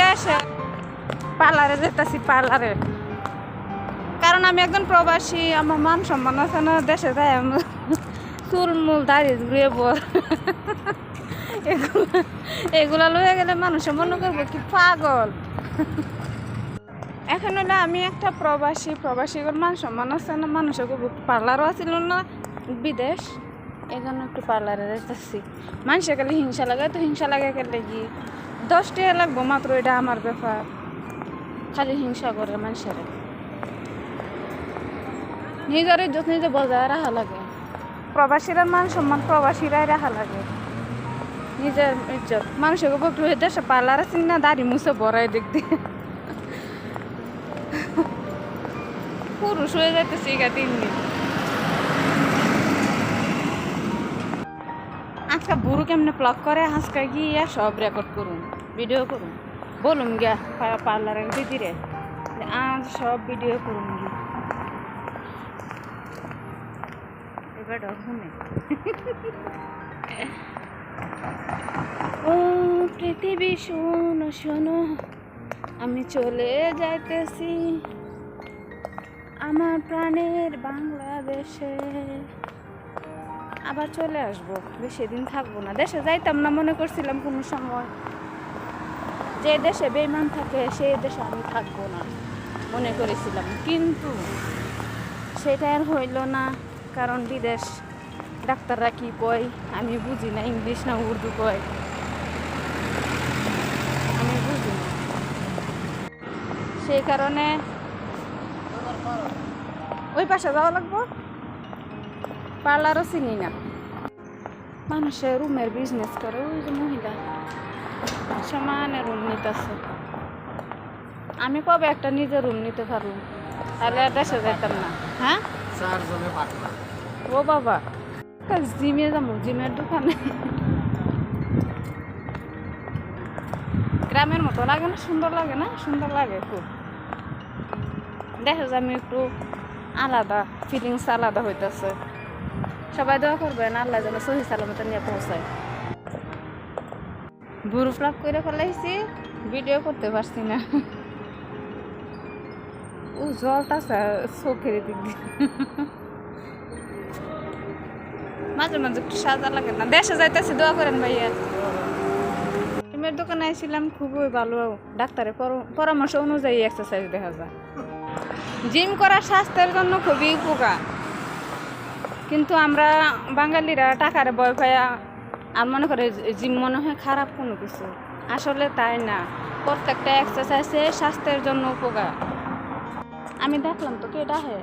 দেশে। পার্লারে যেতেছি পার্লারে। কারণ আমি একজন প্রবাসী, আমার মান সম্মান আছে না, দেশে যাই আমার চুল দাড়ি ঘুরিয়ে বর এগুলা এগুলা লয়ে গেলে মানুষে মনে করব কি পাগল। এখন হলে আমি একটা প্রবাসী প্রবাসীদের মান সম্মান আছে না মানুষের পার্লারও আছিল না, বিদেশ। এই জন্য একটু পার্লারে যেতেছি মানুষের খালি হিংসা লাগে তো, হিংসা লাগে গেলে কি দশ টাকা লাগবো মাত্র, এটা আমার ব্যাপার। খালি হিংসা করে মানুষের। নিজের ইজ্জত নিজে বজায় রাখা লাগে। প্রবাসীরা মান সম্মান প্রবাসীরাই রাখা লাগে। নিজের ইজ্জত। মানুষের একটু দেশে পার্লার আছে না, দাড়ি মুছে বড়াই দিয়ে। পুরুষ হয়ে যাইতেছি গা দিন দিন। আজকে বুড়ো কেমনে প্লগ করে, আজকে গিয়ে সব রেকর্ড করুন। ভিডিও করুন। বলুন গিয়া পার্লারের দিদিরে আজ সব ভিডিও করুন ও পৃথিবী, শোনো শোনো। আমি চলে যাইতেছি আমার প্রাণের বাংলাদেশে। আবার চলে আসব। বেশি দিন থাকব না। দেশে যাইতাম না, মনে করছিলাম কোনো সময়। যে দেশে বেইমান থাকে, সেই দেশে আমি থাকব না, মনে করেছিলাম। কিন্তু সেটা আর হইল না, কারণ বিদেশ ডাক্তাররা কি কয়? আমি বুঝি না, ইংলিশ না উর্দু কয়। আমি বুঝি না। সেই কারণে ওই পাশে যাওয়া লাগবো। পার্লারও চিনি না। মানুষের রুমের বিজনেস করে, ওই যে মহিলা। সমানে রুম নিতেছে। আমি কবে একটা নিজে রুম নিতে পারব? তাহলে আর দেশে যেতাম না। হ্যাঁ? ও বাবা। জিমে যাব জিমের দোকানে। গ্রামের মতো লাগে না সুন্দর লাগে না? সুন্দর লাগে খুব। দেখা যায় আমি একটু আলাদা ফিলিংস আলাদা হইতেছে। সবাই দোয়া করবেন আল্লাহ যেন সহি সালামতে নিয়ে পৌঁছায়। বুড়ো ফ্লাপ করে ফেলাইছি ভিডিও করতে পারছি না ও জলটাছে চোখের দিক মাঝে মাঝে একটু সাজা লাগে না দেশে যাইতেছি দোয়া করেন ভাইয়া ডিমের দোকানে আইছিলাম খুবই ভালো ডাক্তারের পরামর্শ অনুযায়ী এক্সারসাইজ দেখা যায় জিম করা স্বাস্থ্যের জন্য খুবই উপকার কিন্তু আমরা বাঙালিরা টাকার ভয় পাইয়া আর মনে করে জিম মনে হয় খারাপ কোনো কিছু। আসলে তাই না। প্রত্যেকটা এক্সারসাইজে স্বাস্থ্যের জন্য উপকার। আমি দেখলাম তো কে ডাহে?